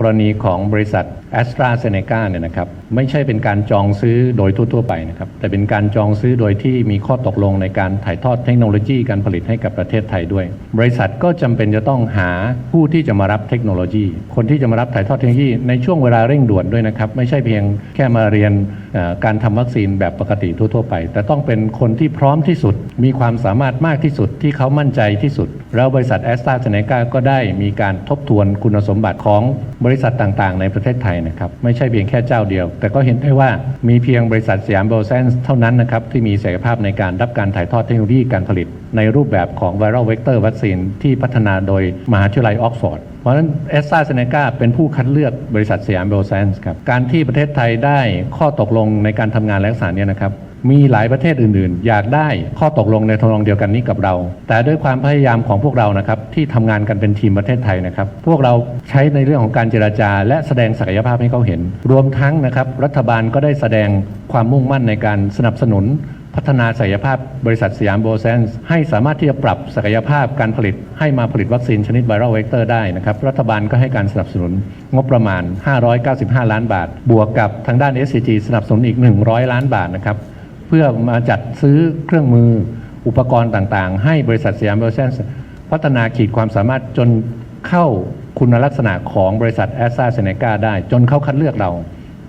กรณีของบริษัท a s t r a z เซ e c a เนี่ยนะครับไม่ใช่เป็นการจองซื้อโดยทั่ว ๆ ไปนะครับแต่เป็นการจองซื้อโดยที่มีข้อตกลงในการถ่ายทอดเทคโนโลยีการผลิตให้กับประเทศไทยด้วย บริษัทก็จำเป็นจะต้องหาผู้ที่จะมารับเทคโนโลยี คนที่จะมารับถ่ายทอดเทคโนโลยีในช่วงเวลาเร่งด่วนด้วยนะครับไม่ใช่เพียงแค่มาเรียนการทำวัคซีนแบบปกติทั่ว ๆ ไป แต่ต้องเป็นคนที่พร้อมที่สุด มีความสามารถมากที่สุดที่เขามั่นใจที่สุด แล้วบริษัทแอสตราเซเนกาก็ได้มีการทบทวนคุณสมบัติของ บริษัทต่างๆ ในประเทศไทยนะครับไม่ใช่เพียงแค่เจ้าเดียว แต่ก็เห็นได้ว่ามีเพียงบริษัทสยามเบลเซนเท่านั้นนะครับที่มีศักยภาพในการรับการถ่ายทอดเทคโนโลยีการผลิต ในรูปแบบของไวรัลเวกเตอร์วัคซีนที่พัฒนาโดยมหาวิทยาลัยออกฟอร์ดเพราะฉะนั้นแอสตราเซเนกาเป็นผู้คัดเลือกบริษัทสยามเบลเซนครับการที่ประเทศไทยได้ข้อตกลงในการทำงานและลักษณะเนี้นะครับ มีหลายประเทศอื่นๆ อยากได้ข้อตกลงในทำนองเดียวกันนี้กับเรา แต่ด้วยความพยายามของพวกเรานะครับที่ทำงานกันเป็นทีมประเทศไทยนะครับ พวกเราใช้ในเรื่องของการเจราจา และแสดงศักยภาพให้เขาเห็น รวมทั้งนะครับรัฐบาลก็ได้แสดงความมุ่งมั่นในการสนับสนุนพัฒนาศักยภาพบริษัทสยามโบเซนส์ให้สามารถที่จะปรับศักยภาพการผลิต ให้มาผลิตวัคซีนชนิดไวรัลเวกเตอร์ได้นะครับ รัฐบาลก็ให้การสนับสนุนงบประมาณ 595 ล้านบาท บวกกับทางด้าน SCG สนับสนุนอีก 100 ล้านบาทนะครับ เพื่อมาจัดซื้อเครื่องมืออุปกรณ์ต่างๆ ให้บริษัทสยามเบเซนส์พัฒนาขีดความสามารถจนเข้าคุณลักษณะของบริษัทแอสตราเซเนกาได้ จนเขาคัดเลือกเรา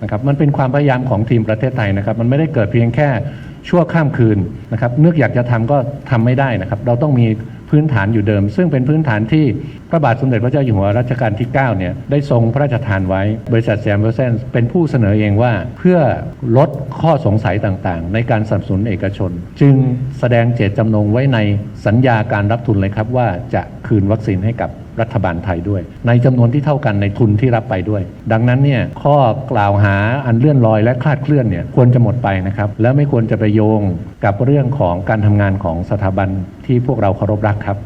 นะครับมันเป็นความพยายามของทีมประเทศไทยนะครับ มันไม่ได้เกิดเพียงแค่ชั่วข้ามคืนนะครับนึกอยากจะทำก็ทำไม่ได้นะครับ เราต้องมี พื้นฐานอยู่เดิม ซึ่งเป็นพื้นฐานที่พระบาทสมเด็จพระเจ้าอยู่หัวรัชกาลที่9เนี่ยได้ทรงพระราชทานไว้ บริษัทแซมเบอร์เซนเป็นผู้เสนอเองว่าเพื่อลดข้อสงสัยต่างๆ ในการสนับสนุนเอกชน จึงแสดงเจตจำนงไว้ในสัญญาการรับทุนเลยครับว่าจะคืนวัคซีนให้กับ รัฐบาลไทยด้วย ในจำนวนที่เท่ากันในทุนที่รับไปด้วย ดังนั้นเนี่ยข้อกล่าวหาอันเลื่อนลอยและคลาดเคลื่อนเนี่ยควรจะหมดไปนะครับ และไม่ควรจะไปโยงกับเรื่องของการทำงานของสถาบันที่พวกเราเคารพรักครับ